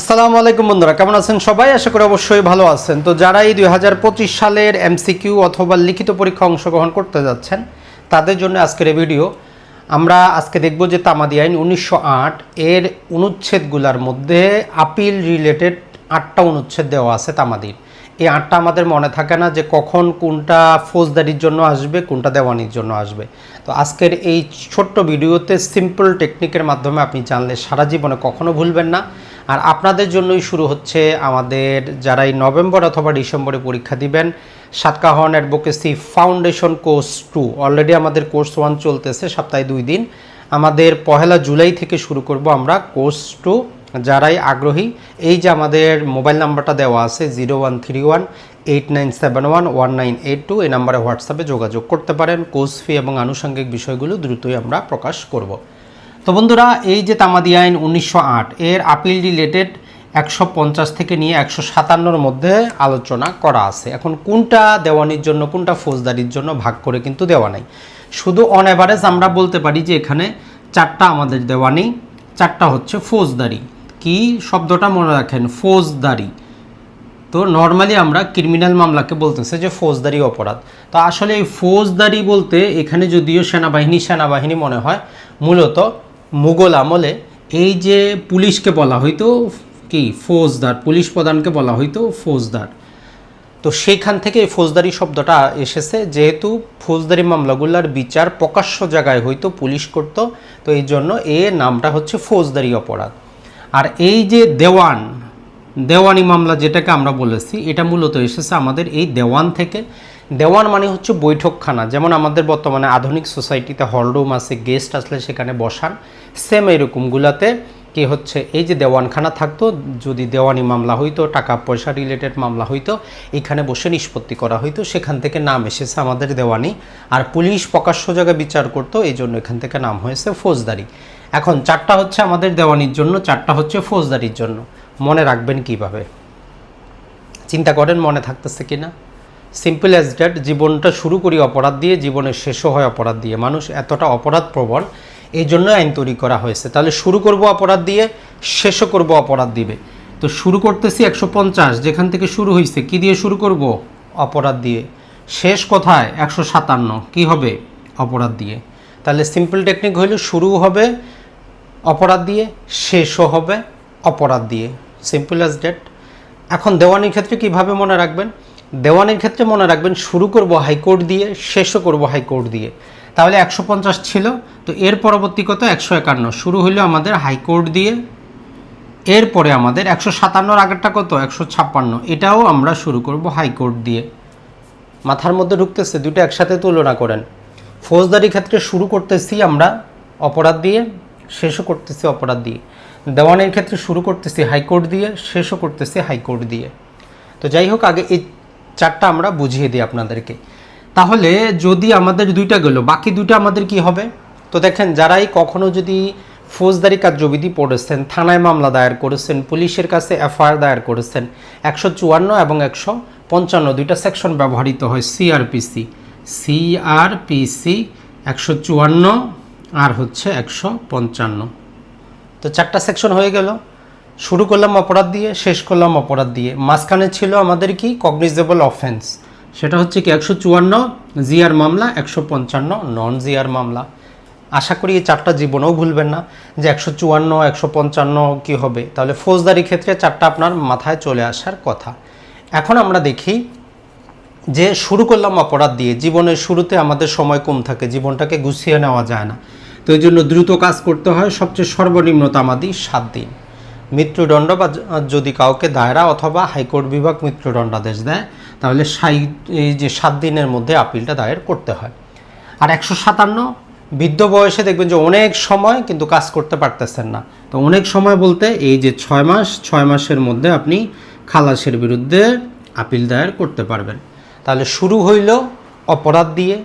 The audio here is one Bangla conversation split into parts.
আসসালামু আলাইকুম বন্ধুরা, কেমন আছেন সবাই? আশা করি অবশ্যই ভালো আছেন। তো যারা এই দুই হাজার পঁচিশ সালের এমসিকিউ অথবা লিখিত পরীক্ষা অংশগ্রহণ করতে যাচ্ছেন, তাদের জন্য আজকের এই ভিডিও। আমরা আজকে দেখব যে তামাদি আইন উনিশশো আট এর অনুচ্ছেদগুলোর মধ্যে আপিল রিলেটেড আটটা অনুচ্ছেদ দেওয়া আছে তামাদির। এই আটটা আমাদের মনে থাকে না যে কখন কোনটা ফৌজদারির জন্য আসবে, কোনটা দেওয়ানির জন্য আসবে। তো আজকের এই ছোট্ট ভিডিওতে সিম্পল টেকনিকের মাধ্যমে আপনি জানলে সারা জীবনে কখনো ভুলবেন না। আর আপনাদের জন্যই শুরু হচ্ছে আমাদের যারা এই নভেম্বর অথবা ডিসেম্বরে পরীক্ষা দিবেন, Satkahon advocacy foundation course two. Already আমাদের কোর্স ওয়ান চলতেছে সপ্তাহে দুই দিন। আমাদের পহেলা জুলাই থেকে শুরু করব আমরা কোর্স টু। যারাই আগ্রহী, এই যে আমাদের মোবাইল নাম্বারটা দেওয়া আছে zero one three one, eight nine seven one one nine eight two, এই নাম্বারে হোয়াটসঅ্যাপে যোগাযোগ করতে পারেন। কোর্স ফি এবং আনুষঙ্গিক বিষয়গুলো দ্রুতই আমরা প্রকাশ করব। তো বন্ধুরা, এই যে তামাদি আইন উনিশশো আট, এর আপিল রিলেটেড একশো পঞ্চাশ থেকে নিয়ে একশো সাতান্নর মধ্যে আলোচনা করা আছে। এখন কোনটা দেওয়ানির জন্য, কোনটা ফৌজদারির জন্য ভাগ করে কিন্তু দেওয়া নাই। শুধু অন অ্যাভারেজ আমরা বলতে পারি যে এখানে চারটা আমাদের দেওয়ানি, চারটা হচ্ছে ফৌজদারি। কি শব্দটা মনে রাখেন? ফৌজদারি। তো নর্মালি আমরা ক্রিমিনাল মামলাকে বলতেছে যে ফৌজদারি অপরাধ। তো আসলে এই ফৌজদারি বলতে এখানে যদিও সেনাবাহিনী সেনাবাহিনী মনে হয় মূলত মুঘল আমলে এই যে পুলিশকে বলা হইতো কি, ফৌজদার, পুলিশ প্রধানকে বলা হইতো ফৌজদার। তো সেখান থেকে এই ফৌজদারি শব্দটা এসেছে, যেহেতু ফৌজদারি মামলাগুলোর বিচার প্রকাশ্য জায়গায় হয়তো পুলিশ করত, তো এই জন্য এ নামটা হচ্ছে ফৌজদারি অপরাধ। আর এই যে দেওয়ান, দেওয়ানি মামলা যেটাকে আমরা বলেছি, এটা মূলত এসেছে আমাদের এই দেওয়ান থেকে। দেওয়ান মানে হচ্ছে বৈঠকখানা, যেমন আমাদের বর্তমানে আধুনিক সোসাইটিতে হলরুম আছে, গেস্ট আসলে সেখানে বসান। সেম এরকমগুলাতে কি হচ্ছে, এই যে দেওয়ানখানা থাকতো, যদি দেওয়ানি মামলা হইতো, টাকা পয়সা রিলেটেড মামলা হইতো, এখানে বসে নিষ্পত্তি করা হইতো, সেখান থেকে নাম এসেছে আমাদের দেওয়ানি। আর পুলিশ প্রকাশ্য জায়গায় বিচার করতো এই জন্য এখান থেকে নাম হয়েছে ফৌজদারি। এখন চারটা হচ্ছে আমাদের দেওয়ানির জন্য, চারটা হচ্ছে ফৌজদারির জন্য। মনে রাখবেন কীভাবে? চিন্তা করেন মনে থাকতেছে কিনা? সিম্পল অ্যাজ ড্যাট জীবনটা শুরু করি অপরাধ দিয়ে, জীবনের শেষও হয় অপরাধ দিয়ে। মানুষ এতটা অপরাধ প্রবণ, এই জন্য আইন তৈরি করা হয়েছে। তাহলে শুরু করব অপরাধ দিয়ে, শেষও করব অপরাধ দিবে। তো শুরু করতেছি একশো পঞ্চাশ, যেখান থেকে শুরু হয়েছে কি দিয়ে শুরু করব? অপরাধ দিয়ে। শেষ কোথায়? একশো সাতান্ন, কী হবে? অপরাধ দিয়ে। তাহলে সিম্পল টেকনিক হইল, শুরু হবে অপরাধ দিয়ে, শেষও হবে অপরাধ দিয়ে। সিম্পল অ্যাজ ডেট এখন দেওয়ানির ক্ষেত্রে কীভাবে মনে রাখবেন? দেওয়ানির ক্ষেত্রে মনে রাখবেন শুরু করব হাইকোর্ট দিয়ে, শেষও করব হাইকোর্ট দিয়ে। তাহলে একশো পঞ্চাশ ছিল, তো এর পরবর্তী কত? একশো একান্ন। শুরু হইল আমাদের হাইকোর্ট দিয়ে, এরপরে আমাদের একশো সাতান্নর আগেরটা কত? একশো ছাপ্পান্ন। এটাও আমরা শুরু করব হাইকোর্ট দিয়ে। মাথার মধ্যে ঢুকতেছে, দুটো একসাথে তুলনা করেন। ফৌজদারি ক্ষেত্রে শুরু করতেছি আমরা অপরাধ দিয়ে, শেষও করতেছি অপরাধ দিয়ে। দেওয়ানের ক্ষেত্রে শুরু করতেছি হাইকোর্ট দিয়ে, শেষও করতেছি হাইকোর্ট দিয়ে। তো যাই হোক, আগে এই চারটা আমরা বুঝিয়ে দিই আপনাদেরকে। তাহলে যদি আমাদের দুইটা গেল, বাকি দুইটা আমাদের কি হবে? তো দেখেন, যারাই কখনো যদি ফৌজদারি কার্যবিধি পড়েছেন, থানায় মামলা দায়ের করেছেন, পুলিশের কাছে এফআইআর দায়ের করেছেন, একশো চুয়ান্ন এবং একশো পঞ্চান্ন, দুইটা সেকশন ব্যবহৃত হয় সিআরপিসি। সিআরপিসি একশো চুয়ান্ন আর হচ্ছে একশো পঞ্চান্ন। তো চারটা সেকশন হয়ে গেল। শুরু করলাম অপরাধ দিয়ে, শেষ করলাম অপরাধ দিয়ে। মাঝখানে ছিল আমাদের কি? কগনিজেবল অফেন্স সেটা হচ্ছে কি, একশো চুয়ান্ন জিআর মামলা, একশো পঞ্চান্ন নন জিআর মামলা। আশা করি এই চারটা জীবনেও ভুলবেন না যে একশো চুয়ান্ন, একশো পঞ্চান্ন কী হবে। তাহলে ফৌজদারি ক্ষেত্রে চারটা আপনার মাথায় চলে আসার কথা। এখন আমরা দেখি যে শুরু করলাম অপরাধ দিয়ে। জীবনের শুরুতে আমাদের সময় কম থাকে, জীবনটাকে গুছিয়ে নেওয়া যায় না। তো এই জন্য দ্রুত কাজ করতে হয়। সবচেয়ে সর্বনিম্ন তামাদি সাত দিন। মৃত্যুদণ্ড বা যদি কাউকে দায়রা অথবা হাইকোর্ট বিভাগ মৃত্যুদণ্ডাদেশ দেয়, তাহলে সাই এই যে সাত দিনের মধ্যে আপিলটা দায়ের করতে হয়। আর একশো সাতান্ন, বৃদ্ধ বয়সে দেখবেন যে অনেক সময় কিন্তু কাজ করতে পারতেছেন না। তো অনেক সময় বলতে এই যে ছয় মাস, ছয় মাসের মধ্যে আপনি খালাসের বিরুদ্ধে আপিল দায়ের করতে পারবেন। তাহলে শুরু হইল অপরাধ দিয়ে,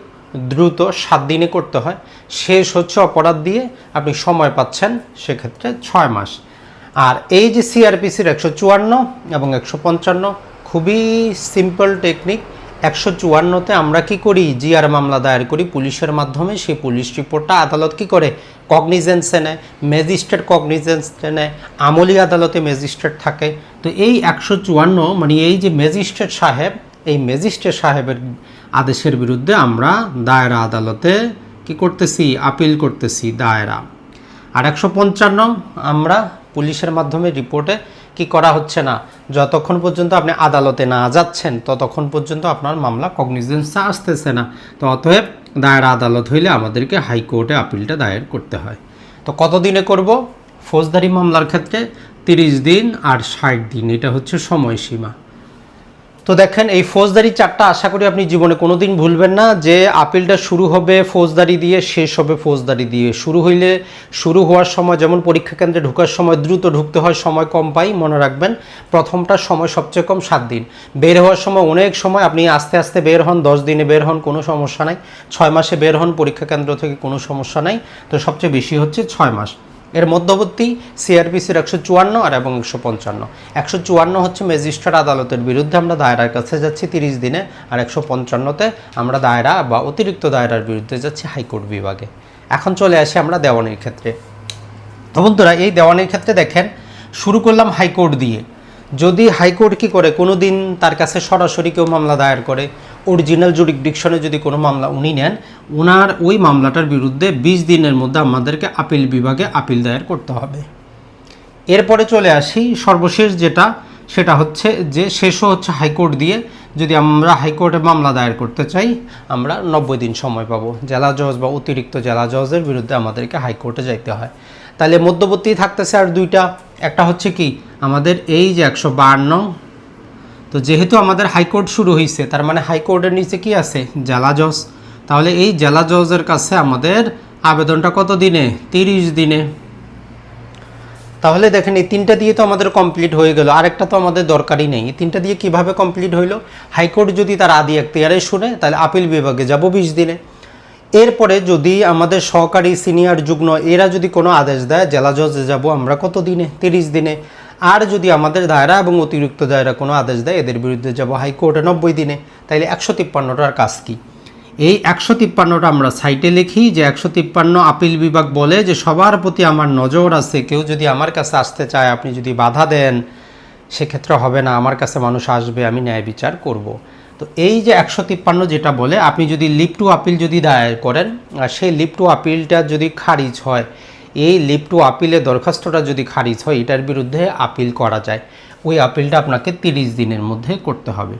দ্রুত সাত দিনে করতে হয়। শেষ হচ্ছে অপরাধ দিয়ে, আপনি সময় পাচ্ছেন সেক্ষেত্রে ছয় মাস। আর এই যে সিআরপিসির একশো চুয়ান্ন এবং একশো পঞ্চান্ন, খুবই সিম্পল টেকনিক একশো চুয়ান্নতে আমরা কি করি? জিআর মামলা দায়ের করি পুলিশের মাধ্যমে। সেই পুলিশ রিপোর্টটা আদালত কি করে? কগনিজেন্সে নেয় ম্যাজিস্ট্রেট কগনিজেন্সে নেয়, আমলি আদালতে ম্যাজিস্ট্রেট থাকে। তো এই একশো চুয়ান্ন মানে এই যে ম্যাজিস্ট্রেট সাহেব, এই ম্যাজিস্ট্রেট সাহেবের আদেশের বিরুদ্ধে আমরা দায়রা আদালতে কি করতেছি? আপিল করতেছি দায়রা। আর একশো পঞ্চান্ন আমরা পুলিশের মাধ্যমে রিপোর্টে কি করা হচ্ছে না? যতক্ষণ পর্যন্ত আপনি আদালতে না যাচ্ছেন, ততক্ষণ পর্যন্ত আপনার মামলা কগনিজেন্সে আসতেছে না। তো অতএব দায়ের আদালত হইলে আমাদেরকে হাইকোর্টে আপিলটা দায়ের করতে হয়। তো কতদিনে করব? ফৌজদারি মামলার ক্ষেত্রে তিরিশ দিন আর ষাট দিন। এটা হচ্ছে সময়সীমা। তো দেখেন, এই ফৌজদারি চারটা আশা করি আপনি জীবনে কোনোদিন ভুলবেন না, যে আপিলটা শুরু হবে ফৌজদারি দিয়ে, শেষ হবে ফৌজদারি দিয়ে। শুরু হইলে, শুরু হওয়ার সময়, যেমন পরীক্ষা কেন্দ্রে ঢোকার সময় দ্রুত ঢুকতে হয়, সময় কম পাই, মনে রাখবেন, প্রথমটা সময় সবচেয়ে কম সাত দিন। বের হওয়ার সময় অনেক সময় আপনি আস্তে আস্তে বের হন, দশ দিনে বের হন, কোনো সমস্যা নাই। ছয় মাসে বের হন, পরীক্ষা কেন্দ্র থেকে কোনো সমস্যা নাই। তো সবচেয়ে বেশি হচ্ছে ছয় মাস। এর মধ্যবর্তী সিআরপিসির একশো চুয়ান্ন আর এবং একশো পঞ্চান্ন। একশো চুয়ান্ন হচ্ছে ম্যাজিস্ট্রেট আদালতের বিরুদ্ধে আমরা দায়রার কাছে যাচ্ছি তিরিশ দিনে আর একশো পঞ্চান্নতে আমরা দায়রা বা অতিরিক্ত দায়রার বিরুদ্ধে যাচ্ছি হাইকোর্ট বিভাগে। এখন চলে আসি আমরা দেওয়ানির ক্ষেত্রে। তো বন্ধুরা, এই দেওয়ানির ক্ষেত্রে দেখেন, শুরু করলাম হাইকোর্ট দিয়ে। যদি হাইকোর্ট কি করে? কোনো দিন তার কাছে সরাসরি কেউ মামলা দায়ের করে। অরিজিনাল জুরিকডিকশনে যদি কোনো মামলা উনি নেন ওনার ওই মামলাটার বিরুদ্ধে বিশ দিনের মধ্যে আমাদেরকে আপিল বিভাগে আপিল দায়ের করতে হবে। এরপরে চলে আসি, সর্বশেষ যেটা, সেটা হচ্ছে যে শেষও হচ্ছে হাইকোর্ট দিয়ে, যদি আমরা হাইকোর্টে মামলা দায়ের করতে চাই, আমরা নব্বই দিন সময় পাবো। জেলা জজ বা অতিরিক্ত জেলা জজের বিরুদ্ধে আমাদেরকে হাইকোর্টে যাইতে হয়। তাহলে মধ্যবর্তী থাকতেছে আর দুইটা। একটা হচ্ছে কি, আমাদের এই যে একশো বাহান্ন তো যেহেতু আমাদের হাইকোর্ট শুরু হয়েছে তার মানে হাইকোর্টের নিচে কি আছে? জেলা জজ। তাহলে এই জেলা জজের কাছে আমাদের আবেদনটা কত দিনে? তিরিশ দিনে। তাহলে দেখেন, এই তিনটা দিয়ে তো আমাদের কমপ্লিট হয়ে গেল। আরেকটা তো আমাদের দরকারই নেই। এই তিনটা দিয়ে কীভাবে কমপ্লিট হইল? হাইকোর্ট যদি তার আদি এখতিয়ারে শুনে, তাহলে আপিল বিভাগে যাব বিশ দিনে। এরপরে যদি আমাদের সহকারী সিনিয়র যুগ্ম, এরা যদি কোনো আদেশ দেয়, জেলা জজে যাব আমরা কত দিনে? তিরিশ দিনে। আর যদি আমাদের দায়রা এবং অতিরিক্ত দায়রা কোনো আদেশ দেয়, এদের বিরুদ্ধে যাব হাইকোর্টে নব্বই দিনে তাইলে একশো তিপ্পান্নটার কাজ কী এই একশো তিপ্পান্নটা আমরা সাইটে লিখি যে একশো তিপ্পান্ন আপিল বিভাগ বলে যে সবার প্রতি আমার নজর আছে, কেউ যদি আমার কাছে আসতে চায়, আপনি যদি বাধা দেন, সেক্ষেত্রে হবে না, আমার কাছে মানুষ আসবে, আমি ন্যায় বিচার করব। তো এই যে একশো তিপ্পান্ন যেটা বলে, আপনি যদি লিপ টু আপিল যদি দায়ের করেন, আর সেই লিপ টু আপিলটা যদি খারিজ হয় এই লিপ টু আপিলের দরখাস্তটা যদি খারিজ হয়, এটার বিরুদ্ধে আপিল করা যায়। ওই আপিলটা আপনাকে তিরিশ দিনের মধ্যে করতে হবে।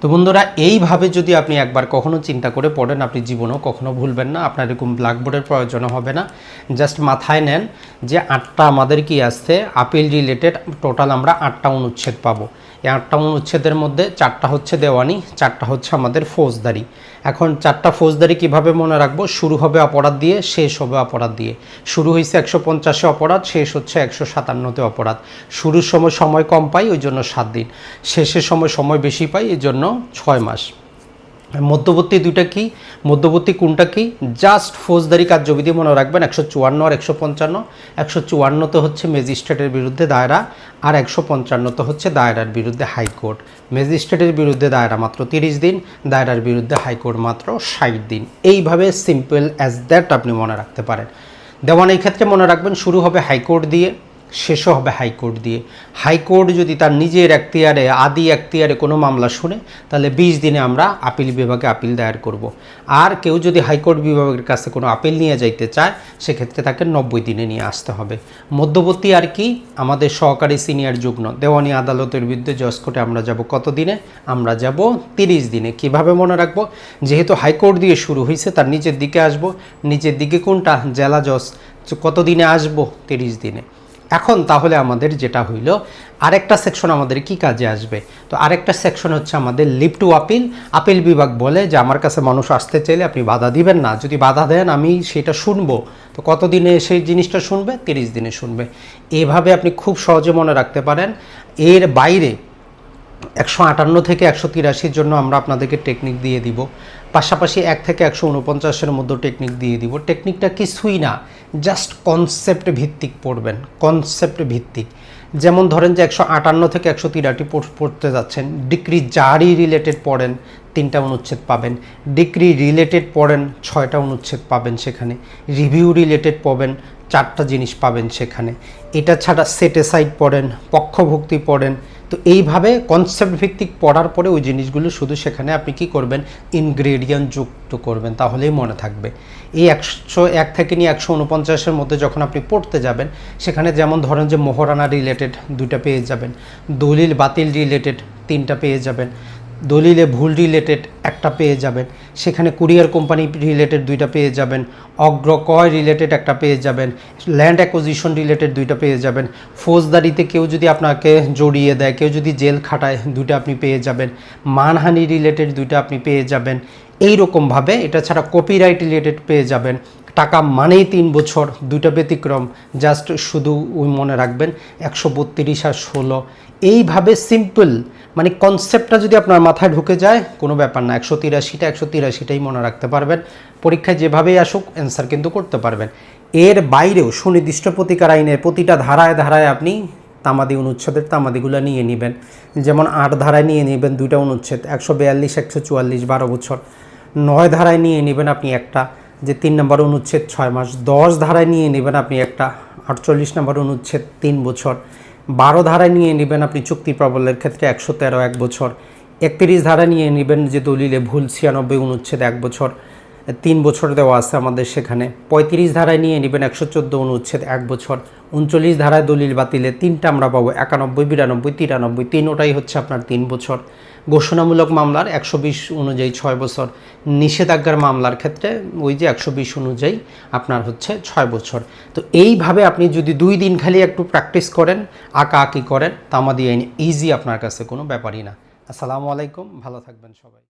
তো বন্ধুরা, এইভাবে যদি আপনি একবার কখনো চিন্তা করে পড়েন, আপনি জীবনেও কখনো ভুলবেন না। আপনার এরকম ব্ল্যাকবোর্ডের প্রয়োজন হবে না। জাস্ট মাথায় নেন যে আটটা আমাদের কি আসছে? আপিল রিলেটেড টোটাল আমরা আটটা অনুচ্ছেদ পাবো। এই আটটা অনুচ্ছেদের মধ্যে চারটা হচ্ছে দেওয়ানি, চারটা হচ্ছে আমাদের ফৌজদারি। এখন চারটা ফৌজদারি কীভাবে মনে রাখব? শুরু হবে অপরাধ দিয়ে, শেষ হবে অপরাধ দিয়ে। শুরু হয়েছে একশো পঞ্চাশে অপরাধ, শেষ হচ্ছে একশো সাতান্নতে অপরাধ। শুরুর সময় সময় কম পাই ওই জন্য সাত দিন। শেষের সময় সময় বেশি পাই এই জন্য ছয় মাস। মধ্যবর্তী দুইটা কি? মধ্যবর্তী কোনটা কি? জাস্ট ফৌজদারি কার্যবিধি মনে রাখবেন, একশো চুয়ান্ন আর একশো পঞ্চান্ন। একশো চুয়ান্নতে হচ্ছে ম্যাজিস্ট্রেটের বিরুদ্ধে দায়রা আর একশো পঞ্চান্নতে হচ্ছে দায়রার বিরুদ্ধে হাইকোর্ট। ম্যাজিস্ট্রেটের বিরুদ্ধে দায়রা মাত্র তিরিশ দিন, দায়রার বিরুদ্ধে হাইকোর্ট মাত্র ষাট দিন। এইভাবে সিম্পল অ্যাজ দ্যাট আপনি মনে রাখতে পারেন। দেওয়ান, এই ক্ষেত্রে মনে রাখবেন শুরু হবে হাইকোর্ট দিয়ে। শেষও হবে হাইকোর্ট দিয়ে। হাইকোর্ট যদি তার নিজের এখতিয়ারে, আদি এখতিয়ারে কোনো মামলা শুনে, তাহলে বিশ দিনে আমরা আপিল বিভাগে আপিল দায়ের করব। আর কেউ যদি হাইকোর্ট বিভাগের কাছে কোনো আপিল নিয়ে যাইতে চায়, সেক্ষেত্রে তাকে নব্বই দিনে নিয়ে আসতে হবে। মধ্যবর্তী আর কি, আমাদের সহকারী সিনিয়র যুগ্ম, দেওয়ানি আদালতের বিরুদ্ধে জজ আমরা যাব কত দিনে আমরা যাব তিরিশ দিনে। কীভাবে মনে রাখব? যেহেতু হাইকোর্ট দিয়ে শুরু হয়েছে তার নিচের দিকে আসব। নিচের দিকে কোনটা? জেলা জজ কত দিনে আসব? তিরিশ দিনে। এখন তাহলে আমাদের যেটা হইল, আরেকটা সেকশন আমাদের কি কাজে আসবে? তো আরেকটা সেকশন হচ্ছে আমাদের লিপ টু আপিল আপিল বিভাগ বলে যে, আমার কাছে মানুষ আসতে চাইলে আপনি বাধা দিবেন না। যদি বাধা দেন, আমি সেটা শুনব। তো কতদিনে সেই জিনিসটা শুনবে? তিরিশ দিনে শুনবে। এভাবে আপনি খুব সহজে মনে রাখতে পারেন। এর বাইরে একশো আটান্ন থেকে একশো তিরাশির জন্য আমরা আপনাদেরকে টেকনিক দিয়ে দিব। পাশাপাশি এক থেকে একশো উনপঞ্চাশের মধ্যে টেকনিক দিয়ে দিব। টেকনিকটা কিছুই না জাস্ট কনসেপ্ট ভিত্তিক পড়বেন কনসেপ্ট ভিত্তিক। যেমন ধরেন যে একশো আটান্ন থেকে একশো তিরাটি পড়তে যাচ্ছেন ডিগ্রি জারি রিলেটেড পড়েন, তিনটা অনুচ্ছেদ পাবেন। ডিগ্রি রিলেটেড পড়েন, ছয়টা অনুচ্ছেদ পাবেন সেখানে। রিভিউ রিলেটেড পাবেন, চারটা জিনিস পাবেন সেখানে। এটা ছাড়া সেটেসাইড পড়েন, পক্ষভুক্তি পড়েন তো এইভাবে কনসেপ্ট ভিত্তিক পড়ার পরে ওই জিনিসগুলো শুধু সেখানে আপনি কি করবেন? ইনগ্রেডিয়েন্ট যুক্ত করবেন, তাহলেই মনে থাকবে। এই একশো এক থেকে নিয়ে একশো উনপঞ্চাশের মধ্যে যখন আপনি পড়তে যাবেন, সেখানে যেমন ধরেন যে মোহরানা রিলেটেড দুইটা পেয়ে যাবেন, দলিল বাতিল রিলেটেড তিনটা পেয়ে যাবেন। দলিলে ভুল রিলেটেড একটা পেয়ে যাবেন। সেখানে কুরিয়ার কোম্পানি রিলেটেড দুইটা পেয়ে যাবেন অগ্রকয় রিলেটেড একটা পেয়ে যাবেন ল্যান্ড অ্যাকোজিশন রিলেটেড দুইটা পেয়ে যাবেন। ফৌজদারিতে কেউ যদি আপনাকে জড়িয়ে দেয়, কেউ যদি জেল খাটায়, দুইটা আপনি পেয়ে যাবেন। মানহানি রিলেটেড দুইটা আপনি পেয়ে যাবেন। এই রকমভাবে এটা ছাড়া কপিরাইট রিলেটেড পেয়ে যাবেন। টাকা মানেই তিন বছর, দুইটা ব্যতিক্রম। জাস্ট শুধু ওই মনে রাখবেন, একশো বত্রিশ আর ষোলো। এইভাবে সিম্পল মানে কনসেপ্টটা যদি আপনার মাথায় ঢুকে যায়, কোনো ব্যাপার না, একশো তিরাশিটা, একশো তিরাশিটাই মনে রাখতে পারবেন। পরীক্ষায় যেভাবেই আসুক অ্যান্সার কিন্তু করতে পারবেন। এর বাইরেও সুনির্দিষ্ট প্রতিকার আইনের প্রতিটা ধারায় ধারায় আপনি তামাদি অনুচ্ছেদের তামাদিগুলো নিয়ে নেবেন। যেমন আট ধারায় নিয়ে নেবেন দুইটা অনুচ্ছেদ, একশো বিয়াল্লিশ, একশো চুয়াল্লিশ, বারো বছর। নয় ধারায় নিয়ে নেবেন আপনি একটা। যে তিন নম্বর অনুচ্ছেদ ছয় মাস দশ ধারায় নিয়ে নেবেন আপনি একটা, আটচল্লিশ নম্বর অনুচ্ছেদ তিন বছর, বারো ধারায় নিয়ে নেবেন আপনি চুক্তি প্রবলের ক্ষেত্রে একশো তেরো এক বছর, একত্রিশ ধারা নিয়ে নেবেন যে দলিলে ভুল ছিয়ানব্বই অনুচ্ছেদ এক বছর তিন বছর দেওয়া আছে আমাদের সেখানে। পঁয়ত্রিশ ধারায় নিয়ে নেবেন একশো চোদ্দ অনুচ্ছেদ, এক বছর। উনচল্লিশ ধারায় দলিল বাতিলে তিনটা আমরা পাবো, একানব্বই, বিরানব্বই, তিরানব্বই তিনোটাই হচ্ছে আপনার তিন বছর। ঘোষণামূলক মামলার একশো বিশ অনুযায়ী ছয় বছর। নিষেধাজ্ঞার মামলার ক্ষেত্রে ওই যে একশো বিশ অনুযায়ী আপনার হচ্ছে ছয় বছর। তো এইভাবে আপনি যদি দুই দিন খালি একটু প্র্যাকটিস করেন আঁকা আঁকি করেন, তামাদি আইন ইজি আপনার কাছে কোনো ব্যাপারই না। আসসালামু আলাইকুম, ভালো থাকবেন সবাই।